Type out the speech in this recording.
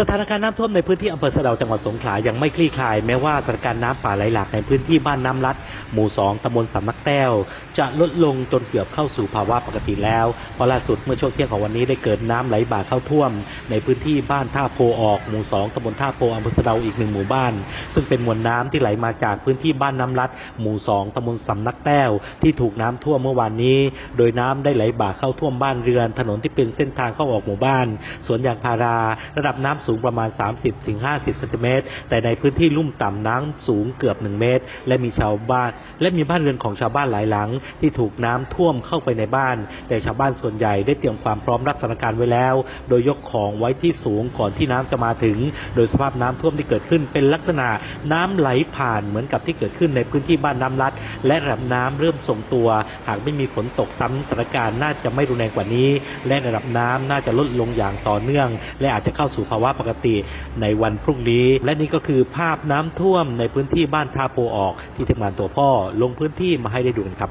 สถานการณ์น้ำท่วมในพื้นที่อำเภอสะเดาจังหวัดสงขลายังไม่คลี่คลาย แม้ว่าสถานการณ์น้ำป่าไหลหลากในพื้นที่บ้านน้ำลัด หมู่สองตำบลสำนักแต้ว จะลดลงจนเกือบเข้าสู่ภาวะปกติแล้วเพราะล่าสุดเมื่อช่วงเที่ยงของวันนี้ได้เกิดน้ำไหลบ่าเข้าท่วม ในพื้นที่บ้านท่าโพออกหมู่สองตำบลท่าโพอำเภอสะเดาอีกหนึ่งหมู่บ้าน ซึ่งเป็นมวลน้ำที่ไหลมาจากพื้นที่บ้านน้ำลัด หมู่สองตำบลสำนักแต้วที่ถูกน้ำท่วมเมื่อวานนี้ โดยน้ำได้ไหลบ่าเข้าท่วมบ้านเรือน ถนนที่เป็นเส้นทางเข้าออกหมู่บ้านสวนยางพารา ระดับน้ำสูงประมาณ 30-50เซนติเมตร แต่ในพื้นที่ลุ่มต่ำน้ำสูงเกือบ 1 เมตร และมีชาวบ้าน และมีบ้านเรือนของชาวบ้านหลายหลัง ที่ถูกน้ำท่วมเข้าไปในบ้าน แต่ชาวบ้านส่วนใหญ่ได้เตรียมความพร้อมรับสถานการณ์ไว้แล้ว โดยยกของไว้ที่สูงก่อนที่น้ำจะมาถึง โดยสภาพน้ำท่วมที่เกิดขึ้นเป็นลักษณะน้ำไหลผ่านเหมือนกับที่เกิดขึ้นในพื้นที่บ้านน้ำลัด และระดับน้ำเริ่มทรงตัว หากไม่มีฝนตกซ้ำสถานการณ์น่าจะไม่รุนแรงกว่านี้ และระดับน้ำน่าจะลดลงอย่างต่อเนื่อง และอาจจะเข้าสู่ภาวะปกติในวันพรุ่งนี้ และนี่ก็คือภาพน้ำท่วมในพื้นที่บ้านท่าโพออกที่ทีมงานตัวพ่อลงพื้นที่มาให้ได้ดูกันครับ